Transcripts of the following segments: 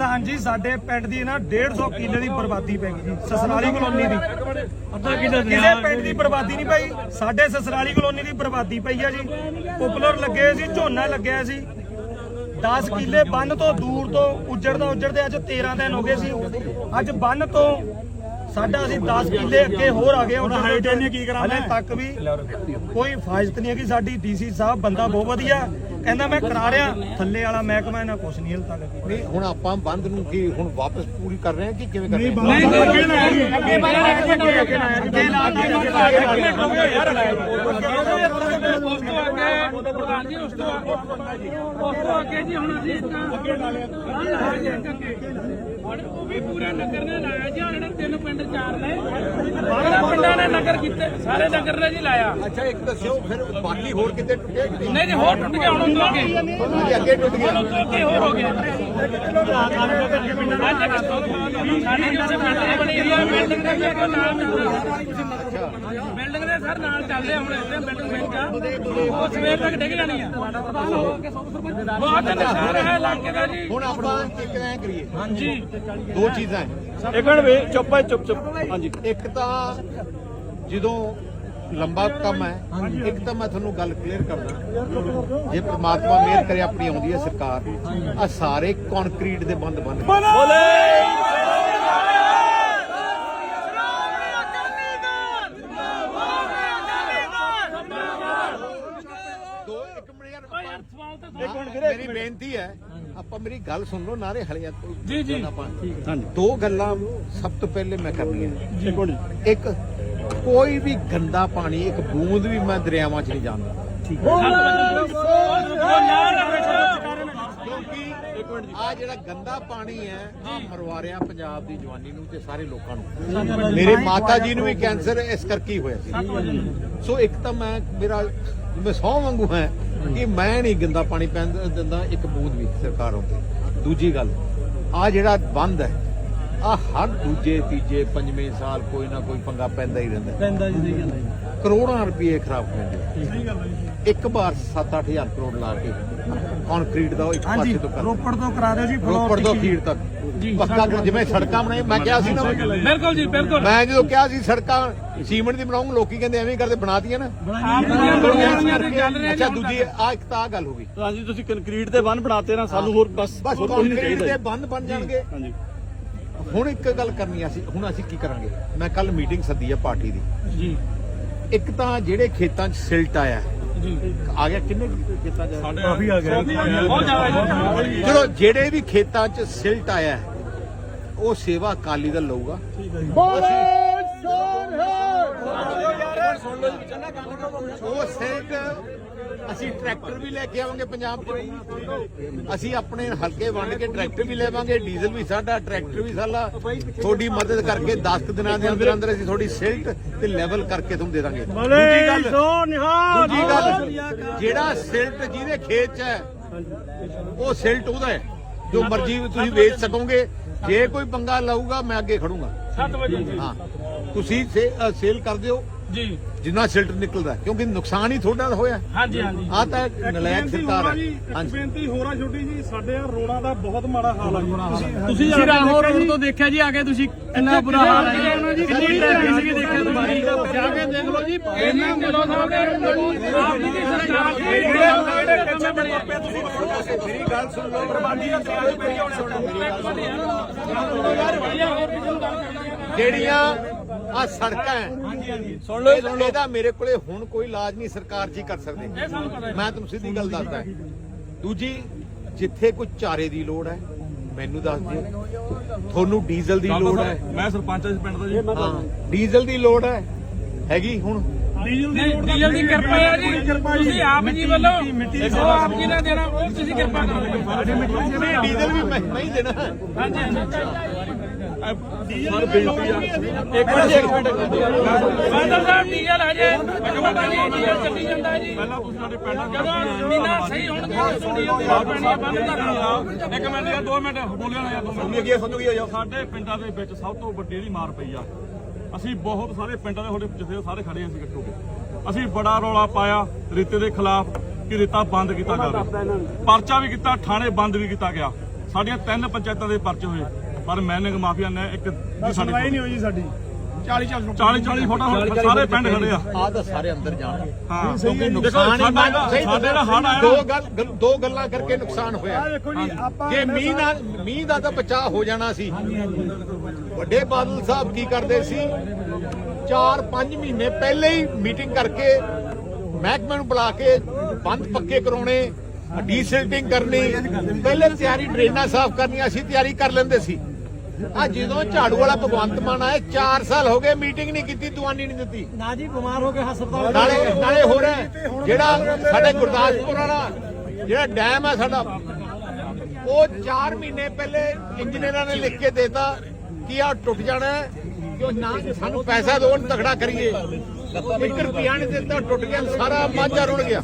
ਪ੍ਰਧਾਨ ਜੀ ਸਾਡੇ ਪਿੰਡ ਦੀ ਨਾ 150 ਕਿੱਲੇ ਦੀ ਬਰਬਾਦੀ ਪੈ ਗਈ ਜੀ ਸਸਰਾਲੀ ਕਲੋਨੀ ਦੀ। ਅੱਧਾ ਕਿੱਲਾ ਕਿਸੇ ਪਿੰਡ ਦੀ ਬਰਬਾਦੀ ਨਹੀਂ ਪਈ ਸਾਡੇ ਸਸਰਾਲੀ ਕਲੋਨੀ ਦੀ ਬਰਬਾਦੀ ਪਈ ਆ ਜੀ। ਪਪੂਲਰ ਲੱਗੇ ਸੀ ਝੋਨਾ ਲੱਗਿਆ ਸੀ। 10 ਕਿੱਲੇ ਬੰਨ ਤੋਂ ਦੂਰ ਤੋਂ ਉੱਜੜਦਾ ਉੱਜੜਦੇ ਅੱਜ 13 ਦਿਨ ਹੋ ਗਏ ਸੀ। ਅੱਜ ਬੰਨ ਤੋਂ ਸਾਡਾ ਅਸੀਂ 10 ਕਿੱਲੇ ਅੱਗੇ ਹੋਰ ਆ ਗਏ ਉਹਨਾਂ ਹਾਈਟ ਇਹਨੇ ਕੀ ਕਰਾਉਣਾ ਹਲੇ ਤੱਕ ਵੀ ਕੋਈ ਫਾਜ਼ਤ ਨਹੀਂ ਹੈਗੀ ਸਾਡੀ ਡੀਸੀ ਸਾਹਿਬ ਬੰਦਾ ਬਹੁਤ ਵਧੀਆ। ਕਹਿੰਦਾ ਮੈਂ ਕਰਾ ਰਿਹਾ। ਥੱਲੇ ਵਾਲਾ ਮਹਿਕਮਾ ਇਹਨਾਂ ਕੁਛ ਨਹੀਂ ਹਲ ਤੱਕ। ਨਹੀਂ ਹੁਣ ਆਪਾਂ ਬੰਦ ਨੂੰ ਕੀ ਹੁਣ ਵਾਪਸ ਪੂਰੀ ਕਰ ਰਹੇ ਹਾਂ ਕਿ ਕਿਵੇਂ ਕਰ ਰਹੇ ਹਾਂ? ਨਹੀਂ। ਅੱਗੇ ਨਾ ਆਈ ਅੱਗੇ ਉਸ ਤੋਂ ਅੱਗੇ ਪ੍ਰਧਾਨ ਜੀ ਉਸ ਤੋਂ ਉਸ ਤੋਂ ਅੱਗੇ ਜੀ ਹੁਣ ਅਸੀਂ ਹੁਣ ਉਹ ਵੀ ਪੂਰੇ ਨਗਰ ਨੇ ਲਾਇਆ ਜੀ ਜਿਹੜੇ ਤਿੰਨ ਪਿੰਡ ਚਾਰ ਨੇ। ਬਾਰਾਂ ਪਿੰਡਾਂ ਨੇ ਨਗਰ ਕੀਤੇ ਸਾਰੇ ਨਗਰ ਨੇ ਜੀ ਲਾਇਆ। ਅੱਛਾ ਇੱਕ ਦੱਸਿਓ ਫਿਰ ਬਾਕੀ ਹੋਰ ਕਿਤੇ ਟੁੱਟੇ ਕਿ ਨਹੀਂ? ਜੀ ਹੋਰ ਟੁੱਟ ਗਿਆ ਹੁਣ ਅੱਗੇ ਹਾਂਜੀ, ਅੱਗੇ ਟੁੱਟ ਗਿਆ ਹੁਣ ਹੋ ਗਿਆ ਬਿਲਡਿੰਗ ਦੇ ਸਰ ਨਾਲ ਚੱਲਦੇ ਇੱਥੇ ਬਿਲਡਿੰਗ ਬਣ ਉਹ ਸਵੇਰ ਤੱਕ ਡਿੱਗ ਜਾਣੀ ਆ ਬਹੁਤ ਨੁਕਸਾਨ ਹੈ ਇਲਾਕੇ ਦਾ ਜੀ ਹੁਣ ਆਪਾਂ ਇੱਕ ਐ ਕਰੀਏ। ਹਾਂਜੀ। ਦੋ ਚੀਜ਼ਾਂ ਇੱਕ ਮਿੰਟ ਵੇ ਚੁੱਪ ਚੁੱਪ। ਹਾਂਜੀ। ਇੱਕ ਤਾਂ ਜਦੋਂ ਲੰਬਾ ਕੰਮ ਹੈ। ਇੱਕ ਤਾਂ ਮੈਂ ਤੁਹਾਨੂੰ ਗੱਲ ਕਲੀਅਰ ਕਰਦਾ। ਜੇ ਪ੍ਰਮਾਤਮਾ ਮਿਹਰ ਕਰੇ ਆਪਣੀ ਆਉਂਦੀ ਹੈ ਸਰਕਾਰ। ਆ ਸਾਰੇ ਕੰਕਰੀਟ ਦੇ ਬੰਦ ਬੰਦ। ਮੇਰੀ ਬੇਨਤੀ ਹੈ। ਆਪਾਂ ਮੇਰੀ ਗੱਲ ਸੁਣ ਲਓ ਨਾਰੇ ਹਲਿਆ ਜੀ, ਜੀ। ਦੋ ਗੱਲਾਂ ਸਭ ਤੋਂ ਪਹਿਲੇ ਮੈਂ ਕਰਨੀਆਂ। ਇੱਕ ਕੋਈ ਵੀ ਗੰਦਾ ਪਾਣੀ ਇੱਕ ਬੂੰਦ ਵੀ ਮੈਂ ਦਰਿਆਵਾਂ 'ਚ ਨਹੀਂ ਜਾਂਦਾ। ਕਿਉਂਕਿ ਆ ਜਿਹੜਾ ਗੰਦਾ ਪਾਣੀ ਹੈ ਆ ਮਰਵਾ ਰਿਹਾ ਪੰਜਾਬ ਦੀ ਜਵਾਨੀ ਨੂੰ ਤੇ ਸਾਰੇ ਲੋਕਾਂ ਨੂੰ। ਮੇਰੇ ਮਾਤਾ ਜੀ ਨੂੰ ਵੀ ਕੈਂਸਰ ਇਸ ਕਰਕੇ ਹੀ ਹੋਇਆ ਸੀ। ਸੋ ਇੱਕ ਤਾਂ ਮੈਂ ਮੇਰਾ ਮੈਂ ਸੌ ਵਾਂਗੂ ਹੈ ਕਿ ਮੈਂ ਨਹੀਂ ਗੰਦਾ ਪਾਣੀ ਪੈਣ ਦਿੰਦਾ ਇੱਕ ਬੂੰਦ ਵੀ ਸਰਕਾਰ ਹੁੰਦੀ ਦੂਜੀ ਗੱਲ ਆ ਜਿਹੜਾ ਬੰਦ ਹੈ ਆ ਹਰ ਦੂਜੇ ਤੀਜੇ ਪੰਜਵੇਂ ਸਾਲ ਕੋਈ ਨਾ ਕੋਈ ਪੰਗਾ ਪੈਂਦਾ ਹੀ ਰਹਿੰਦਾ। ਪੈਂਦਾ ਜੀ ਸਹੀ ਗੱਲ ਹੈ ਕਰੋੜਾਂ ਰੁਪਏ ਖਰਾਬ ਹੁੰਦੇ ਸਹੀ ਗੱਲ ਹੈ ਇੱਕ ਵਾਰ 7-8000 ਕਰੋੜ ਲਾ ਕੇ ਕੰਕਰੀਟ ਦਾ ਇੱਕ ਪਾਸੇ ਤੋਂ ਕਰ ਰੋਪੜ ਤੋਂ ਕਰਾ ਦਿਓ ਜੀ ਰੋਪੜ ਤੋਂ। ਖੀਰ। ਤੱਕ। ਪੱਕਾ ਕਰ- ਜਿਵੇਂ ਸੜਕਾਂ ਬਣਾਈ ਮੈਂ ਕਿਹਾ ਸੀ ਨਾ ਬਿਲਕੁਲ ਜੀ ਬਿਲਕੁਲ। ਮੈਂ ਜਦੋਂ ਕਿਹਾ ਸੀ ਸੜਕਾਂ ਸੀਮੈਂਟ ਦੀ ਬਣਾਉਂਗਾ ਲੋਕੀ ਕਹਿੰਦੇ ਐਵੇਂ ਕਰਦੇ ਬਣਾਤੀਆਂ ਨਾ। ਅੱਛਾ ਦੂਜੀ ਆ ਇੱਕ ਤਾਂ ਆ ਗੱਲ ਹੋ ਗਈ। ਹਾਂਜੀ ਤੁਸੀਂ ਕੰਕਰੀਟ ਦੇ ਬੰਨ ਬਣਾਤੇ ਨਾ ਸਾਨੂੰ ਹੋਰ ਬਸ ਹੋਰ ਕੁਝ ਨਹੀਂ ਕੰਕਰੀਟ ਚਾਹੀਦਾ ਦੇ ਬੰਦ ਬਣ ਜਾਣਗੇ। ਹਾਂਜੀ। ਹੁਣ ਇੱਕ ਗੱਲ ਕਰਨੀ ਆ ਅਸੀਂ ਹੁਣ ਅਸੀਂ ਕੀ ਕਰਾਂਗੇ? ਮੈਂ ਕੱਲ ਮੀਟਿੰਗ ਸੱਦੀ ਆ ਪਾਰਟੀ ਦੀ। ਜੀ। ਇੱਕ ਤਾਂ ਜਿਹੜੇ ਖੇਤਾਂ 'ਚ ਸਿਲਟ ਆਇਆ ਆ ਗਿਆ ਕਿੰਨੇ ਖੇਤਾਂ 'ਚ? ਆਇਆ? ਕਾਫੀ ਆ ਗਿਆ। ਬਹੁਤ ਜ਼ਿਆਦਾ ਜੀ ਚਲੋ ਜਿਹੜੇ ਵੀ ਖੇਤਾਂ 'ਚ ਸਿਲਟ ਆਇਆ ਹੈ, ਉਹ ਸੇਵਾ ਅਕਾਲੀ ਦਲ ਲਊਗਾ। ਉਹ ਅਸੀਂ ਟਰੈਕਟਰ ਵੀ ਲੈ ਕੇ ਆਵਾਂਗੇ ਪੰਜਾਬ 'ਚ ਅਸੀਂ ਆਪਣੇ ਹਲਕੇ ਵੰਡ ਕੇ ਟਰੈਕਟਰ ਵੀ ਲੈਵਾਂਗੇ ਡੀਜ਼ਲ ਵੀ ਸਾਡਾ ਟਰੈਕਟਰ ਵੀ ਸਾਡਾ। ਤੁਹਾਡੀ ਮਦਦ ਕਰਕੇ 10 ਕੁ ਦਿਨਾਂ ਦੇ ਅੰਦਰ ਅੰਦਰ ਅਸੀਂ ਤੁਹਾਡੀ ਸਿਲਟ ਤੇ ਲੈਵਲ ਕਰਕੇ ਤੁਹਾਨੂੰ ਦੇ ਦਾਂਗੇ। ਦੂਜੀ ਗੱਲ ਦੂਜੀ ਜਿਹੜਾ ਸਿਲਟ ਜਿਹਦੇ ਖੇਤ 'ਚ ਹੈ ਉਹ ਸਿਲਟ ਉਹਦਾ ਹੈ। ਜੋ ਮਰਜ਼ੀ ਤੁਸੀਂ ਵੇਚ ਸਕੋਗੇ। ਜੇ ਕੋਈ ਪੰਗਾ ਲਾਊਗਾ ਮੈਂ ਅੱਗੇ ਖੜੂੰਗਾ। 7 ਵਜੇ। ਹਾਂ। ਤੁਸੀਂ ਸੇਲ ਕਰ ਦਿਓ ਜੀ। ਜਿੰਨਾ ਸਿਲਟ ਨਿਕਲਦਾ ਕਿਉਂਕਿ ਨੁਕਸਾਨ ਹੀ ਤੁਹਾਡਾ ਹੋਇਆ। ਹਾਂਜੀ ਹਾਂਜੀ। ਆ ਤਾਂ ਨਲਾਇਕ ਸਰਕਾਰ ਹੈ। ਹਾਂਜੀ। ਬੇਨਤੀ ਹੋਰ ਆ ਛੋਟੀ ਜੀ ਸਾਡੇ ਰੋਡਾਂ ਦਾ ਬਹੁਤ ਮਾੜਾ ਹਾਲ ਆ। ਜੀ ਤੁਸੀਂ ਰਾਹੋਂ ਰੋਡ ਤੋਂ ਦੇਖਿਆ ਜੀ ਆ ਕੇ ਤੁਸੀਂ ਕਿੰਨਾ ਬੁਰਾ ਹਾਲ ਹੈ ਜੀ। ਕਿੰਨੀ ਟ੍ਰੈਫਿਕ ਸੀਗੀ ਦੇਖਿਆ ਤੁਸੀਂ ਜਾ ਕੇ ਦੇਖ ਲਓ ਜੀ ਇਹਨਾਂ ਮਿਲੋ ਸਾਹਿਬ ਨੇ ਆਪ ਜੀ ਦੀ ਸਰਕਾਰ ਮੇਰੀ ਗੱਲ ਸੁਣ ਲਓ। ਬਰਬਾਦੀ ਜਿਹੜੀਆਂ ਆ ਸੜਕਾਂ ਹੈ। ਸੁਣ ਲਓ ਸੁਣ ਲਓ। ਇਹਦਾ ਮੇਰੇ ਕੋਲੇ ਹੁਣ ਕੋਈ ਇਲਾਜ ਨਹੀਂ ਸਰਕਾਰ ਜੀ ਕਰ ਸਕਦੇ। ਮੈਂ ਤੁਹਾਨੂੰ ਸਿੱਧੀ ਗੱਲ ਦੱਸਦਾ ਦੂਜੀ ਜਿੱਥੇ ਕੋਈ ਚਾਰੇ ਦੀ ਲੋੜ ਹੈ ਮੈਨੂੰ ਦੱਸ ਦਿਓ। ਤੁਹਾਨੂੰ ਡੀਜ਼ਲ ਦੀ ਲੋੜ ਹੈ। ਮੈਂ ਸਰਪੰਚ ਇਸ ਪਿੰਡ ਦਾ ਜੀ। ਹਾਂ ਡੀਜ਼ਲ ਦੀ ਲੋੜ ਹੈ। ਹੈਗੀ ਹੁਣ? ਡੀਜ਼ਲ ਦੀ ਨਹੀਂ ਡੀਜ਼ਲ ਦੀ ਕਿਰਪਾ ਹੈ। ਜੀ। ਤੁਸੀਂ ਆਪ ਜੀ ਵੱਲੋਂ ਉਹ ਆਪ ਜੀ ਨੇ ਦੇਣਾ ਉਹ ਤੁਸੀਂ ਕਿਰਪਾ ਕਰੋ। ਡੀਜ਼ਲ ਵੀ ਮੈਂ ਮੈਂ ਹੀ ਦੇਣਾ। ਹਾਂਜੀ। ਹਾਂਜੀ ਬੇਨਤੀ ਆ ਇੱਕ ਮਿੰਟ ਇੱਕ ਮਿੰਟ ਫਾਦਰ ਸਾਹਿਬ ਡੀਜ਼ਲ ਹਜੇ ਪਤਾ ਨਹੀਂ ਡੀਜ਼ਲ ਚੱਲੀ ਜਾਂਦਾ ਜੀ ਪਹਿਲਾਂ ਤੁਸੀਂ ਸਾਡੇ ਪਿੰਡ ਜਦੋਂ ਮੀਨਾ ਸਹੀ ਹੋਣਗੇ ਉਦੋਂ ਡੀਜ਼ਲ ਦੀ ਲੋੜ ਪੈਣੀ ਹੈ ਬੰਦ ਕਰਨਾ ਇੱਕ ਮਿੰਟ ਯਾਰ 2 ਮਿੰਟ ਬੋਲਿਆ ਨਾ ਯਾਰ ਦੋ ਮਿੰਟ ਕੀ ਸਮਝ ਗਿਆ ਸਾਡੇ ਪਿੰਡਾਂ ਦੇ ਵਿੱਚ ਸਭ ਤੋਂ ਵੱਡੀ ਜਿਹੜੀ ਮਾਰ ਪਈ ਆ ਅਸੀਂ ਬਹੁਤ ਸਾਰੇ ਪਿੰਡਾਂ ਦੇ ਤੁਹਾਡੇ ਜਿੱਥੇ ਸਾਰੇ ਖੜੇ ਅਸੀਂ ਇਕੱਠੋ ਕੇ ਅਸੀਂ ਬੜਾ ਰੌਲਾ ਪਾਇਆ ਰੇਤੇ ਦੇ ਖਿਲਾਫ ਕਿ ਰੇਤਾ ਬੰਦ ਕੀਤਾ ਜਾਵੇ ਪਰਚਾ ਵੀ ਕੀਤਾ ਥਾਣੇ ਬੰਦ ਵੀ ਕੀਤਾ ਗਿਆ ਸਾਡੀਆਂ ਤਿੰਨ ਪੰਚਾਇਤਾਂ ਦੇ ਪਰਚੇ ਹੋਏ। ਪਰ ਮੈਨਿੰਗ ਮਾਫੀਆ ਨੇ ਇੱਕ ਦੀ ਸਾਡੀ ਨਹੀਂ ਹੋਈ ਜੀ ਸਾਡੀ। 40 40 ਫੋਟੋ ਹੁਣ ਸਾਰੇ ਪਿੰਡ ਖੜੇ ਆ। ਆ ਤਾਂ ਸਾਰੇ ਅੰਦਰ ਜਾਣਗੇ। ਹਾਂ। ਕਿਉਂਕਿ ਨੁਕਸਾਨ ਹੀ ਸਾਡਾ ਹੜ ਆਇਆ ਦੋ ਗੱਲ ਦੋ ਗੱਲਾਂ ਕਰਕੇ ਨੁਕਸਾਨ ਹੋਇਆ। ਜੇ ਮੀਂਹ ਨਾਲ ਮੀਂਹ ਦਾ ਤਾਂ ਬਚਾਅ ਹੋ ਜਾਣਾ ਸੀ। ਵੱਡੇ ਬਾਦਲ ਸਾਹਿਬ ਕੀ ਕਰਦੇ ਸੀ? 4-5 ਮਹੀਨੇ ਪਹਿਲੇ ਹੀ ਮੀਟਿੰਗ ਕਰਕੇ ਮਹਿਕਮੇ ਨੂੰ ਬੁਲਾ ਕੇ ਬੰਦ ਪੱਕੇ ਕਰਾਉਣੇ ਡੀਸਿਲਟਿੰਗ ਕਰਨੀ ਪਹਿਲੇ ਤਿਆਰੀ ਡਰੇਨਾਂ ਸਾਫ਼ ਕਰਨੀਆਂ ਸੀ ਤਿਆਰੀ ਕਰ ਲੈਂਦੇ ਸੀ। ਆ ਜਦੋਂ ਝਾੜੂ ਵਾਲਾ ਭਗਵੰਤ ਮਾਨ ਆਇਆ 4 ਸਾਲ ਹੋ ਗਏ ਮੀਟਿੰਗ ਨਹੀਂ ਕੀਤੀ ਦੁਆਨੀ ਨਹੀਂ ਦਿੱਤੀ। ਨਾ ਜੀ ਬਿਮਾਰ ਹੋ ਕੇ ਹਸਪਤਾਲ ਨਾਲੇ ਨਾਲੇ ਹੋ ਰਿਹਾ ਜਿਹੜਾ ਸਾਡੇ ਗੁਰਦਾਸਪੁਰ ਵਾਲਾ ਜਿਹੜਾ ਡੈਮ ਹੈ ਸਾਡਾ ਉਹ 4 ਮਹੀਨੇ ਪਹਿਲੇ ਇੰਜੀਨੀਅਰਾਂ ਨੇ ਲਿਖ ਕੇ ਦੇਤਾ ਕਿ ਆ ਟੁੱਟ ਜਾਣਾ ਹੈ ਕਿ ਨਾ ਸਾਨੂੰ ਪੈਸਾ ਉਹਨੂੰ ਤਗੜਾ ਕਰੀਏ। 1 ਰੁਪਿਆ ਨਹੀਂ ਦਿੱਤਾ ਟੁੱਟ ਗਿਆ ਸਾਰਾ ਮਾਝਾ ਰੁੜ ਗਿਆ।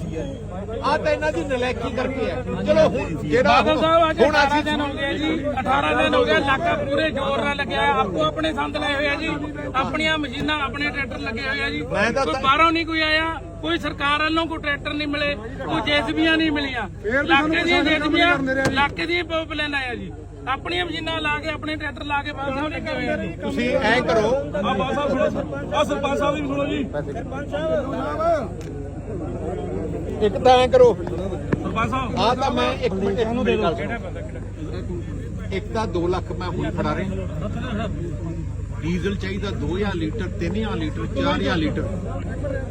ਆ ਤਾਂ ਇਹਨਾਂ ਦੀ ਨਲਾਇਕੀ ਕਰਕੇ ਹੈ। ਚਲੋ ਹੁਣ ਜਿਹੜਾ ਬਾਦਲ ਸਾਹਿਬ ਅੱਜ ਹੁਣ 18 ਅਸੀਂ ਦਿਨ ਹੋ ਗਏ ਜੀ। 18 ਦਿਨ ਹੋ ਗਏ ਇਲਾਕਾ ਪੂਰੇ ਜ਼ੋਰ ਨਾਲ ਲੱਗਿਆ। ਆਪੋ ਆਪਣੇ ਸੰਦ ਲਏ ਹੋਏ ਆ ਜੀ। ਆਪਣੀਆਂ ਮਸ਼ੀਨਾਂ ਆਪਣੇ ਟਰੈਕਟਰ ਲੱਗੇ ਹੋਏ ਆ ਜੀ। ਮੈਂ ਤਾਂ- ਕੋਈ ਬਾਹਰੋਂ ਨਹੀਂ ਕੋਈ ਆਇਆ ਕੋਈ ਸਰਕਾਰ ਵੱਲੋਂ ਕੋਈ ਟਰੈਕਟਰ ਨਹੀਂ ਮਿਲੇ ਕੋਈ ਜੇਸੀਬੀਆਂ ਨਹੀਂ ਮਿਲੀਆਂ। ਇਲਾਕੇ ਦੀਆਂ ਜੇਸੀਬੀਆਂ ਇਲਾਕੇ ਦੀ ਪਾਈਪਲਾਈਨ ਆਇਆ ਜੀ। ਆਪਣੀਆਂ ਮਸ਼ੀਨਾਂ ਲਾ ਕੇ ਆਪਣੇ ਟਰੈਕਟਰ ਲਾ ਕੇ ਬਾਹਰ ਸਾਹਿਬ ਲੱਗੇ ਹੋਏ ਆ ਜੀ। ਤੁਸੀਂ ਐ ਕਰੋ। ਆ ਬਾਬਾ ਸਾਹਿਬ ਸੁਣੋ। ਆ ਸਰਪੰਚ ਸਾਹਿਬ ਦੀ ਵੀ ਸੁਣੋ ਜੀ। ਇੱਕ ਤਾਂ ਐ ਕਰੋ ਸਰਪੰਚ ਸਾਹਿਬ ਆ ਤਾਂ ਮੈਂ ਇੱਕ ਮਿੰਟ ਮੇਰੀ ਗੱਲ ਸੁਣੋ ਇੱਕ ਤਾਂ 2 ਲੱਖ ਮੈਂ ਹੁਣ ਫੜਾ ਰਿਹਾ ਡੀਜ਼ਲ ਚਾਹੀਦਾ 2000 ਲੀਟਰ 3000 ਲੀਟਰ 4000 ਲੀਟਰ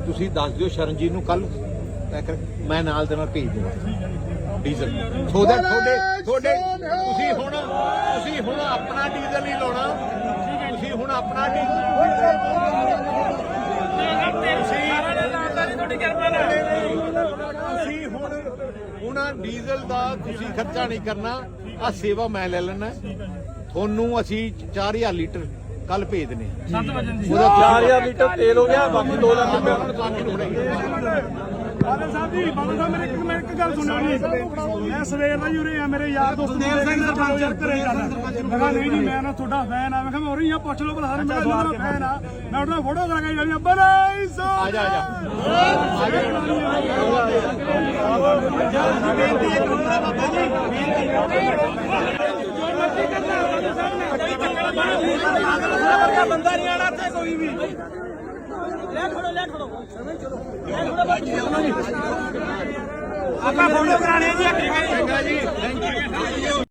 ਤੁਸੀਂ ਦੱਸ ਦਿਓ ਸ਼ਰਨਜੀਤ ਨੂੰ ਕੱਲ ਮੈਂ ਨਾਲ ਦੇ ਨਾਲ ਭੇਜ ਦੇਵਾਂ ਡੀਜ਼ਲ that ਤੁਹਾਡੇ ਤੁਹਾਡੇ ਤੁਸੀਂ ਹੁਣ ਤੁਸੀਂ ਹੁਣ ਆਪਣਾ ਡੀਜ਼ਲ ਨਹੀਂ ਲਾਉਣਾ ਤੁਸੀਂ ਹੁਣ ਆਪਣਾ ਲਾਉਂਦਾ ਜੀ ਤੁਹਾਡੀ ਕਿਰਪਾ ਨਾਲ ਤੁਸੀਂ ਹੁਣ ਹੁਣ ਡੀਜ਼ਲ ਦਾ ਤੁਸੀਂ ਖਰਚਾ ਨਹੀਂ ਕਰਨਾ ਆ ਸੇਵਾ ਮੈਂ ਲੈ ਲੈਣਾ ਤੁਹਾਨੂੰ ਅਸੀਂ 4000 ਲੀਟਰ ਕੱਲ ਭੇਜ ਦਨੇ 7 ਵਜੇ ਦੀ। ਉਹਦਾ 4000 ਲੀਟਰ ਤੇਲ ਹੋ ਗਿਆ ਬਾਕੀ 2 ਲੱਖ ਰੁਪਏ ਹੁਣ ਤੁਹਾਨੂੰ ਫੜਾਈਏ ਬਾਦਲ ਸਾਹਿਬ ਜੀ ਬਾਦਲ ਸਾਹਿਬ ਮੇਰੇ ਇੱਕ ਮੈਂ ਇੱਕ ਗੱਲ ਸੁਣਿਓ ਜੀ। ਮੈਂ ਸਵੇਰ ਦਾ ਹੀ ਉਰੇ ਆ ਮੇਰੇ ਯਾਰ ਦੋਸਤ ਦੇਵ ਸਿੰਘ ਸਰਪੰਚ ਘਰੇ ਜਾਣਾ ਮੈਂ ਕਿਹਾ ਨਹੀਂ ਜੀ ਮੈਂ ਨਾ ਤੁਹਾਡਾ ਫੈਨ ਆ। ਮੈਂ ਕਿਹਾ ਮੈਂ ਉਰੇ ਹੀ ਆ ਪੁੱਛ ਲਓ ਭਲਾ ਸਾਰੇ ਮੇਰਾ ਮੇਰਾ ਫੈਨ ਆ। ਮੈਂ ਉਹਦਾ ਫੋਟੋ ਕਰਾ ਕੇ ਜਾਣੀ ਬਨਾਈ ਸੋ ਆ ਜਾ ਆ ਜਾ। ਬੰਦਾ ਨਹੀਂ ਆਣਾ ਇੱਥੇ ਕੋਈ ਵੀ। ਲੈ ਖੜੋ ਲੈ ਖੜੋ। ਆਪਾਂ ਫੋਟੋ ਕਰਾਣੇ ਜੀ ਚੰਗਾ ਜੀ ਥੈਂਕ ਯੂ